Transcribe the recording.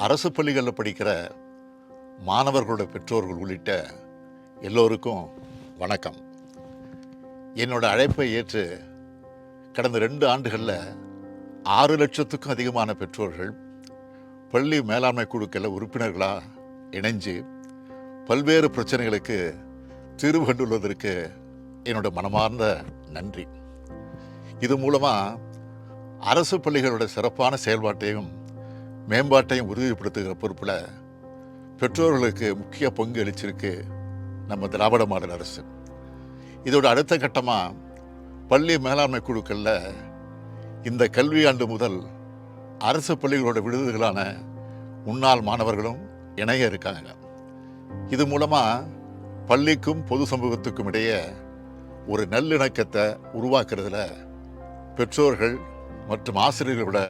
அரசு பள்ளிகளில் படிக்கிற மாணவர்களோட பெற்றோர்கள் உள்ளிட்ட எல்லோருக்கும் வணக்கம். என்னோட அழைப்பை ஏற்று கடந்த ரெண்டு ஆண்டுகளில் ஆறு லட்சத்துக்கும் அதிகமான பெற்றோர்கள் பள்ளி மேலாண்மை குழுக்களில் உறுப்பினர்களாக இணைஞ்சு பல்வேறு பிரச்சனைகளுக்கு தீர்வு கண்டுள்ளதற்கு என்னோட மனமார்ந்த நன்றி. இது மூலமாக அரசு பள்ளிகளோட சிறப்பான செயல்பாட்டையும் மேம்பாட்டையும் உறுதிப்படுத்துகிற பொறுப்பில் பெற்றோர்களுக்கு முக்கிய பங்கு அளிச்சிருக்கு நம்ம திராவிட மாடல் அரசு. இதோட அடுத்த கட்டமாக பள்ளி மேலாண்மை குழுக்களில் இந்த கல்வியாண்டு முதல் அரசு பள்ளிகளோட விடுதிகளான முன்னாள் மாணவர்களும் இணைய இருக்காங்க. இது மூலமாக பள்ளிக்கும் பொது சமூகத்துக்கும் இடையே ஒரு நல்லிணக்கத்தை உருவாக்குறதுல பெற்றோர்கள் மற்றும் ஆசிரியர்களோட